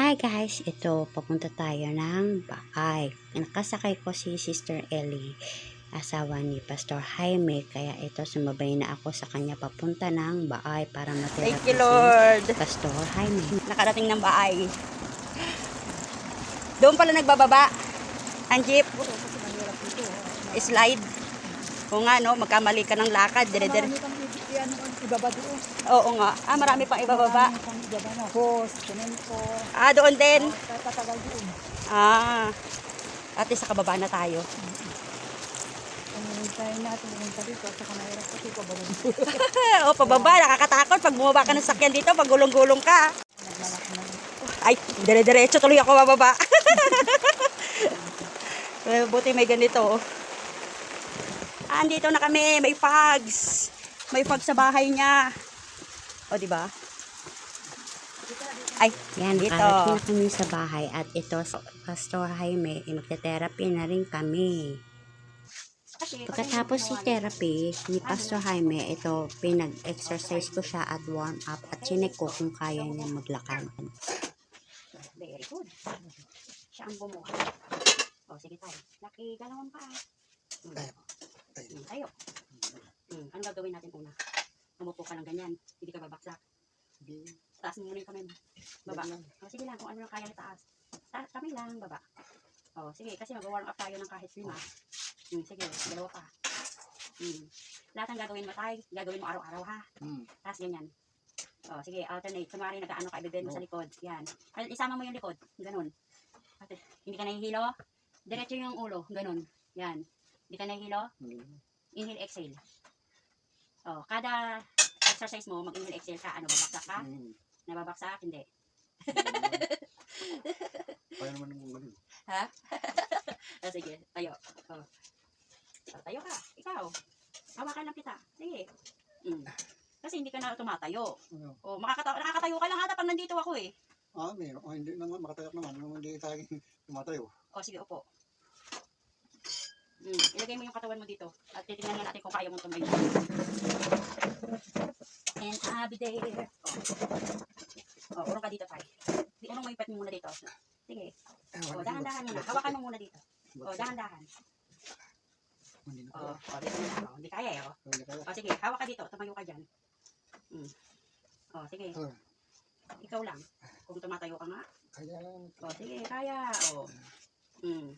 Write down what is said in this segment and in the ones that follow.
Hi guys, ito papunta tayo ng bahay. Nakasakay ko si Sister Ellie, asawa ni Pastor Jaime, kaya ito sumabay na ako sa kanya papunta ng bahay para matira Thank you, Lord. si Pastor Jaime. Nakarating ng bahay. Doon pala nagbababa. Ang jeep. Slide. O nga, no? Magkamali ka ng lakad. Dire-dire. Ano, ibaba doon. Oo nga. Ah, marami pang ibababa. Marami pang ibaba na. Hose, semento. Ah, doon din. Tatagal doon. Ah. Ate, sa kababa na tayo. Kung hintayin natin, pumunta dito. At saka mahirap kasi pababa dito. o, pababa. Nakakatakot. Pag bumaba ka ng sakyan dito, pag gulong-gulong ka. Naglalaki na. Ay, dire-diretso tuloy ako bababa. Eh, Buti may ganito. Ah, andito na kami. May fags. May fags sa bahay niya. O, di ba? Ay, Yan, dito. na kami sa bahay at ito, Pastor Jaime, eh, magte-therapy na rin kami. Pagkatapos si therapy ni Pastor Jaime, ito, pinag-exercise ko siya at warm up at chinek ko kung kaya niya maglakad. Very good. Siya ang bumuha. O, sige tayo. Nakigalawan pa. Hmm, tayo. Hmm. Ano gagawin natin una? Umupo ka ng ganyan. Hindi ka babaksak. Taas mo muna yung kamay mo. Baba. O, sige lang. Kung ano lang kaya itaas. Ta kamay lang. Baba. O, sige. Kasi mag-warm up tayo ng kahit lima. Hmm, sige. Dalawa pa. Hmm. Lahat ng gagawin mo tayo, gagawin mo araw-araw ha. Hmm. Tapos ganyan. O, sige, alternate. Kunwari, nag-ano ka, ibibend mo sa likod. Yan. Ay, Isama mo yung likod. Ganun. At, hindi ka nahihilo. Diretso yung ulo. Ganun. Yan. Hindi ka nahihilo. Inhale, exhale. O, kada exercise mo, mag-inhale, exhale ka. Ano, babaksak ka? Nababaksak? Hindi. Kaya naman yung ganun. Ha? o, sige, tayo. O. O, tayo ka. Ikaw. Hawakan lang kita. Sige. Mm. Kasi hindi ka na tumatayo. Ano? O, makakatayo, nakakatayo ka lang hata pag nandito ako eh. Ah, meron. Oh, hindi naman, makatayak naman. Hindi tayo tumatayo. O, sige, upo. Mm, ilagay mo yung katawan mo dito. At titingnan nga natin kung kaya mong tumayo. And I'll be there. O, o urong ka dito, tay. Di, urong mo yung pet mo muna dito. Sige. O, dahan-dahan muna. Hawakan mo muna dito. O, dahan-dahan. Hindi na O, kaya. o, dito muna. Hindi kaya eh. O. Hindi kaya. o, sige. Hawak ka dito. Tumayo ka dyan. Mm. O, sige. Oh, Ikaw lang. Kung tumatayo ka nga. Kaya lang. O, sige, kaya. O. Mm.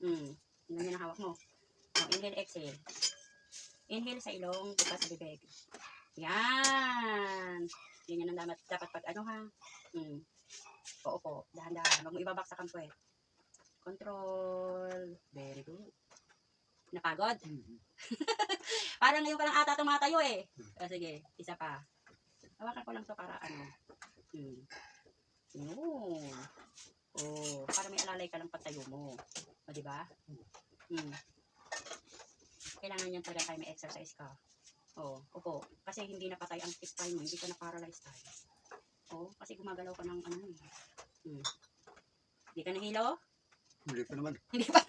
Mm. Ganyan ang hawak mo. O, inhale, exhale. Inhale sa ilong, bukas sa bibig. Yan. Ganyan ang dapat, dapat pag ano ha. Mm. Oo po, dahan-dahan. Huwag mo ibabaksak ang puwet. Control. Very good. Napagod? Mhm. Parang ngayon ka lang ata tumatayo eh. O, sige, isa pa. Hawakan ko lang to para ano. Hmm. Yun. Oh, para may alalay ka lang pagtayo mo. O, di ba? Hmm. Kailangan yan talaga tayo may exercise ka. Oh, opo. Kasi hindi napatay ang spine mo, hindi ka na paralyzed tayo. Oh, kasi gumagalaw ka ng ano eh. Hmm. Hindi ka nahilo? Hindi pa naman. Hindi pa.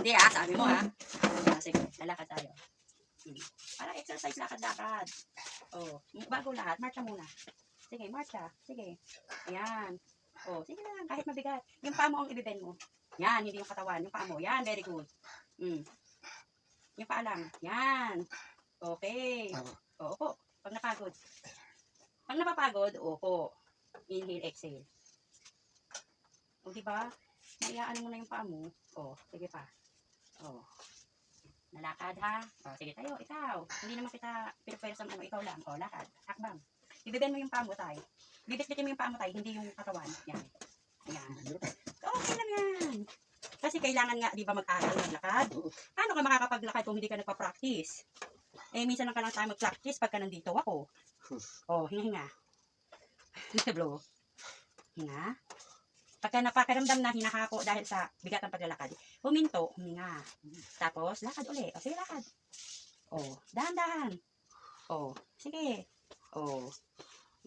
Hindi ah, sabi mo ah. Ah, sige, lalakad tayo. Hmm. Para exercise lakad-lakad. Oh, bago lahat, marcha muna. Sige, marcha. Sige. Ayan. Oh, sige lang, kahit mabigat. Yung paa mo ang ibibend mo. Yan, hindi yung katawan. Yung paa mo. Yan, very good. Mm. Yung paa lang. Yan. Okay. Oo po. Pag napagod. Pag napapagod, opo. Inhale, exhale. O, di ba? Naiaan mo na yung paa mo. O, sige pa. O. Nalakad ha? O, sige tayo, ikaw. Hindi naman kita pinapwersa ano, ikaw lang. O, lakad. Hakbang. Ibibend mo yung paa mo, tay. Bibit-bitin mo yung paa mo, tay. Hindi yung katawan. Yan. Hirap. Okay lang yan. Kasi kailangan nga, di ba, mag-aral ng lakad? Oo. Paano ka makakapaglakad kung hindi ka nagpa-practice? Eh, minsan lang ka lang tayo mag-practice pagka nandito ako. Oh, hinga-hinga. Blow. Hinga. Pagka napakiramdam na hinahako dahil sa bigat ng paglalakad, huminto, huminga. Tapos, lakad uli. O, sige, lakad. O, dahan-dahan. O, sige. O.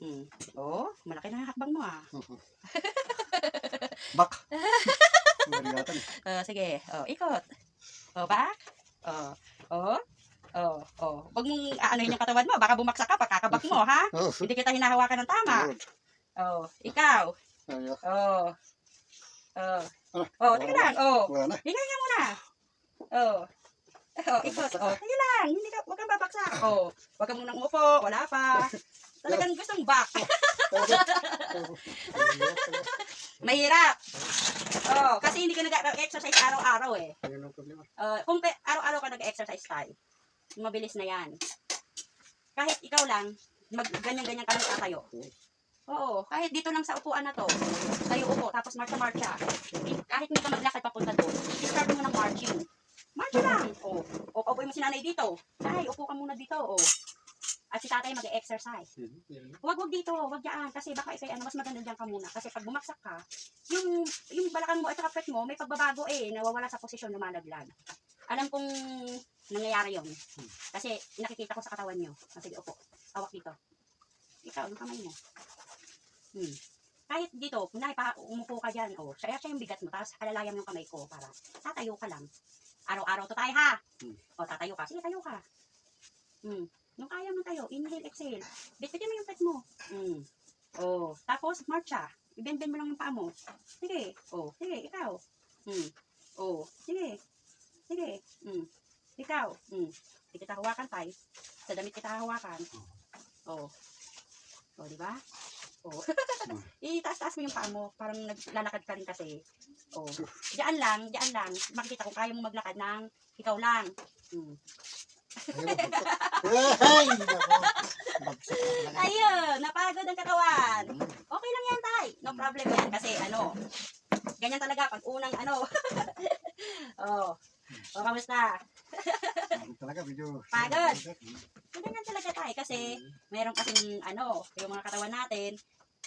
Mm. O, malaki na yung hakbang mo ah. Bak. O, sige. O, ikot. O, back. O, o, o, o. Huwag mong aanoin yung katawan mo. Baka bumaksak ka, pagkakabak mo, ha? Oh. Hindi kita hinahawakan ng tama. Good. Oh, ikaw. Ayo. Oh. Oh. Ah, Oh, teka lang. Oh. Hinga ka muna. Oh. Oh, ikaw. Oh, sige lang. Hindi ka, huwag kang babaksak. Oh, huwag ka munang umupo. Wala pa. Talagang gustong back. Mahirap. Oh, kasi hindi ka nag-exercise araw-araw eh. Ayun ang problema. Uh, kung araw-araw ka nag-exercise tayo, mabilis na yan. Kahit ikaw lang, mag ganyan-ganyan ka lang tatayo. Oo, kahit dito lang sa upuan na to, tayo upo, tapos marcha-marcha. Kahit hindi ka maglakad papunta doon, start mo ng marching. March lang. Oo. O, upo mo si nanay dito. Ay, upo ka muna dito. Oo. At si tatay mag-exercise. Huwag, huwag dito, huwag dyan. Kasi baka ikay, ano, mas maganda dyan ka muna. Kasi pag bumagsak ka, yung, yung balakang mo at saka pet mo, may pagbabago eh, nawawala sa posisyon, lumalaglag. Alam kong nangyayari yon Kasi nakikita ko sa katawan nyo. Ah, sige, upo. Hawak dito. Ikaw, yung kamay mo. Hmm. Kahit dito, kunwari pa umupo ka dyan, oh, siya, siya yung bigat mo, tapos alalayan mo yung kamay ko para tatayo ka lang. Araw-araw to tayo ha. Hmm. O, tatayo ka. Sige, tayo ka. Hmm. Yung kaya mo tayo, inhale, exhale. Bitbitin mo yung pet mo. Hmm. Oh, tapos marcha. Ibend-bend mo lang yung paa mo. Sige. Oh, sige, ikaw. Hmm. Oh, sige. Sige. Hmm. Ikaw. Hmm. Hindi kita hawakan, tay. Sa damit kita hawakan. Oh. Oh, di ba? Oh. Itaas-taas mo yung paa mo. Parang naglalakad ka rin kasi. Oh. Diyan lang, diyan lang. Makikita ko kaya mo maglakad ng ikaw lang. Hmm. Ay. Ayun, napagod ang katawan. Okay lang yan, tay. No problem yan. Kasi ano, ganyan talaga pag unang ano. oh. O, kamusta? Talaga, medyo. Pagod. Ganyan talaga tay. Kasi meron kasing ano, yung mga katawan natin,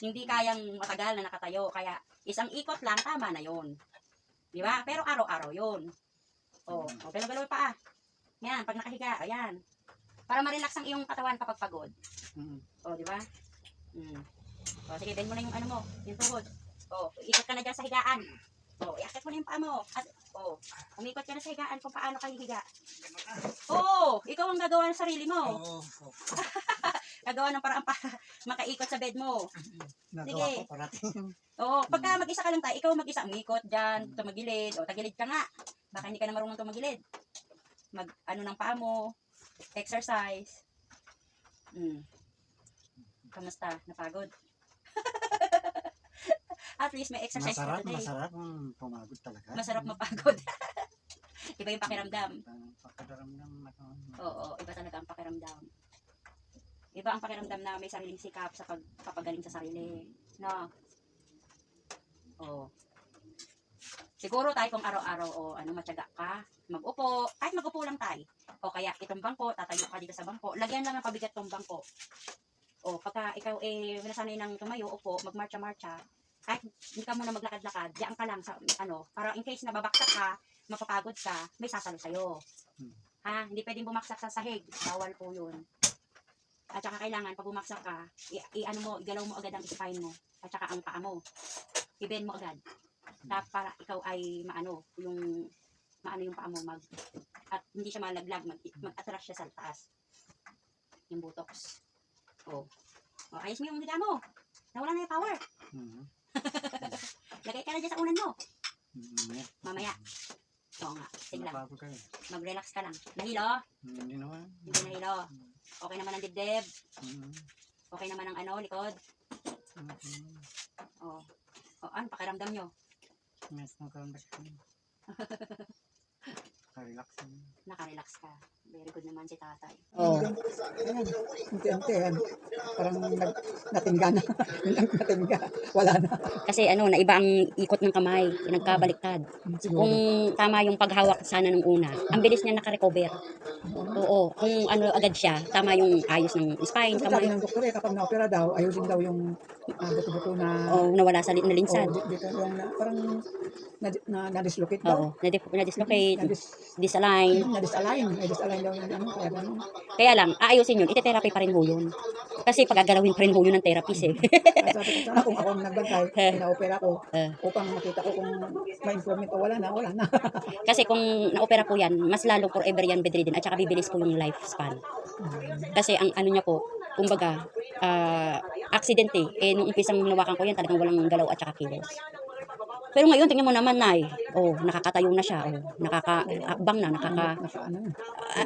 hindi kayang matagal na nakatayo. Kaya isang ikot lang, tama na yun. Di ba? Pero araw-araw yun. O, oh, galaw-galaw pa ah. Yan, pag nakahiga, ayan. Para ma-relax ang iyong katawan kapag pagod. Mm. O, di ba? Mm. O, sige, bend mo na yung ano mo, yung tuhod. O, ikot ka na dyan sa higaan. O, iakit mo na yung paa mo. At, o, umikot ka na sa higaan kung paano ka hihiga. Oo, ikaw ang gagawa ng sarili mo. Oo. Gagawa ng paraan para makaikot sa bed mo. Nagawa Sige. ko. Oo, pagka mag-isa ka lang tayo, ikaw mag-isa, umikot dyan, tumagilid. O, tagilid ka nga. Baka hindi ka na marunong tumagilid. Mag, ano ng paa mo, exercise. Mm. Kamusta? Napagod? At least may exercise Masarap, today. masarap. Mm, pumagod talaga. Masarap mapagod. iba yung pakiramdam. Ang Pagkadaramdam. ano, Oo, iba talaga ang pakiramdam. Iba ang pakiramdam na may sariling sikap sa pagpapagaling sa sarili. No? Oo. Siguro tayo kung araw-araw o ano matyaga ka, mag-upo, kahit mag-upo lang tayo. O kaya itong bangko, tatayo ka dito sa bangko, lagyan lang ng pabigat tong bangko. O pagka ikaw eh nasanay ng tumayo, upo, magmarcha-marcha, kahit hindi ka muna maglakad-lakad, diyan ka lang sa ano, para in case na babaksak ka, mapapagod ka, may sasalo sa'yo. Ha? Hindi pwedeng bumaksak sa sahig. Bawal po yun. At saka kailangan, pag bumaksak ka, i-ano mo, igalaw mo agad ang spine mo. At saka ang paa mo. I-bend mo agad. Tapos para ikaw ay maano, yung maano yung paa mo mag at hindi siya malaglag, mag, mag-attract siya sa taas. Yung butox. Oh. oh ayos mo yung higa mo. Nawala na yung power. mhm. Lagay ka na dyan sa unan mo. Mm, yeah. Mamaya. Oo nga. Sige lang. Kayo. Mag-relax ka lang. Nahilo? Hindi naman. Hindi nahilo. Okay naman ang dibdib. Mm, Okay naman ang ano, likod. mm, Oh. Oh, ano pakiramdam nyo? Mas magkaroon Relax. Naka-relax ka. Very good naman si tatay. Oo. Ayan. Unti-unti. Yan. Parang nag, natingga na. natingga. Wala na. Kasi ano, naiba ang ikot ng kamay, nagkabaliktad. Kung tama yung paghawak sana nung una, ang bilis niya nakarecover. Oo, kung ano agad siya, tama yung ayos ng spine, Kasi sabi kamay. ng doktor eh, kapag na-opera daw, ayusin daw yung ah, buto-buto na... Oo, nawala sa li- nalinsad. Oh, dito yung na, parang na, na, na-dislocate daw. Oo, na-dislocate, Na-dis, disalign. na-disalign. Daw ano. Kaya ganun. Kaya lang, aayusin yun, ite-therapy pa rin ho yun. Kasi pagagalawin pa rin ho yun ng therapist eh. Sabi ko sana kung ako nagbantay, na-opera ko, Eh. upang makita ko kung may improvement o wala na, wala na. Kasi kung na-opera po yan, mas lalong forever yan bedridden at saka bibilis po yung lifespan. Kasi ang ano niya po, kumbaga, ah, aksidente. Eh, nung umpisang hinawakan ko yan, talagang walang galaw at saka kilos. Pero ngayon, tingnan mo naman, Nay. Oh, nakakatayo na siya. Oh, nakakaakbang na, nakaka...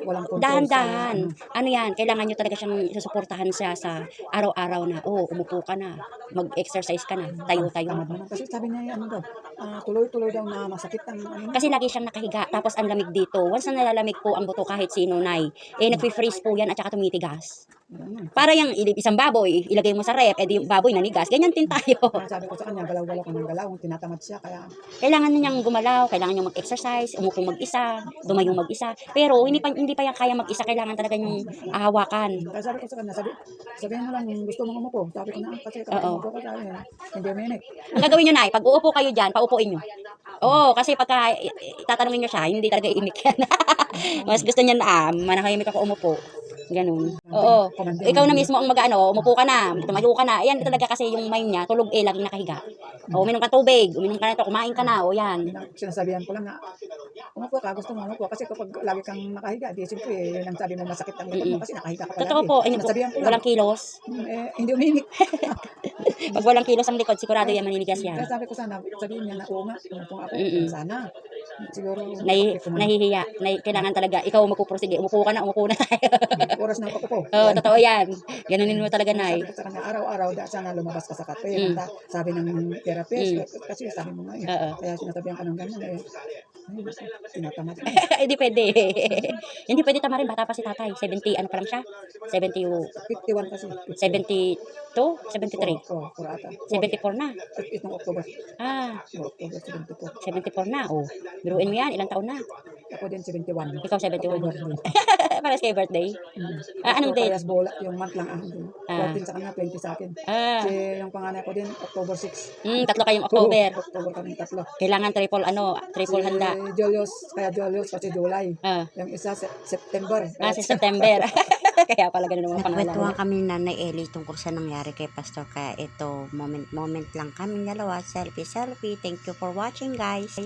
Walang control Dahan-dahan. sa- Ano yan, kailangan nyo talaga siyang susuportahan siya sa araw-araw na, oh, umupo ka na, mag-exercise ka na, tayo-tayo. Kasi sabi niya, ano daw, ah, tuloy-tuloy daw na masakit ang ano. Kasi lagi siyang nakahiga, tapos ang lamig dito. Once na nalalamig po ang buto kahit sino, Nay, eh, nagpi-freeze po yan at saka tumitigas. Para yung isang baboy, ilagay mo sa rep, edi yung baboy nanigas. Ganyan din tayo. Kaya sabi ko sa kanya, galaw-galaw ka ng galaw, tinatamad siya, kaya Kailangan niyang gumalaw, kailangan niyang mag-exercise, umupo mag-isa, tumayo mag-isa. Pero hindi pa hindi pa yan kaya mag-isa, kailangan talaga yung ahawakan. Kaya sabi ko sa kanya, sabi, sabihin mo lang gusto mong umupo. Sabi ko na, kasi kapag umupo ko, sabi, hindi uminik. Ang gagawin niyo na, pag uupo kayo diyan, paupuin niyo. Oo, kasi pagka i- i- tatanungin niyo siya, hindi talaga imik yan. Mas gusto niya na, ah, manahimik ako umupo. Ganun. Oo. Ikaw na mismo ang mag-ano, umupo ka na, tumayo ka na. Ayan talaga kasi yung mind niya, tulog eh, laging nakahiga. O, uminom ka tubig, uminom ka na ito, kumain ka na, o yan. Sinasabihan ko lang na, umupo ka, gusto mo umupo. Kasi kapag lagi kang nakahiga, di siyempre, yun ang sabi mo masakit ang likod mo kasi nakahiga ka palagi. Totoo po, po, Sinasabihan ko lang, walang kilos. "Hmm, eh, hindi uminik. Pag walang kilos ang likod, sigurado yan maninigas yan. Kaya sabi ko sana, sabihin niya na, oo nga, umupo ako. Mm-mm. Sana. Siguro, Nahi, nahihiya. Nahi, kailangan talaga, ikaw magpuprosige. Umupo ka na, umupo na tayo. oras ng pakupo. Oo, totoo yan. Ganunin mo talaga, Nay. Sabi ko sa kanya, araw-araw, da, sana lumabas ka sa kape. Mm. Sabi ng therapist, Mm. kasi sabi mo nga eh. Oo. Kaya sinasabihan ka ng ganyan eh. Tinatamad. Hindi pwede. Hindi pwede tamarin. Bata pa si tatay. 70, ano pa lang siya? 70, 51 kasi. 72? 73? Oo, oh, kurata. 74 na. Itong October. Ah, Oh, October 74. 74 na. Oh, biruin mo yan. Ilang taon na? Ako din 71. Ikaw 71. Para sa birthday. Mm. Ah, anong date? Parehas bola, yung month lang ang Ah. 14 sa kanya, 20 sa akin. Ah, Kasi yung panganay ko din, October 6. mm, tatlo kayong October. Oo, October kami tatlo. Kailangan triple ano, triple handa. Si Julius, kaya Julius kasi July. Ah, Yung isa, se- September. ah si September. Kaya pala ganun ang mga pangalan. Nagkwentuhan kami ni Nanay Ellie tungkol sa nangyari kay Pastor. Kaya ito, moment-moment lang kami dalawa. Selfie-selfie. Thank you for watching, guys.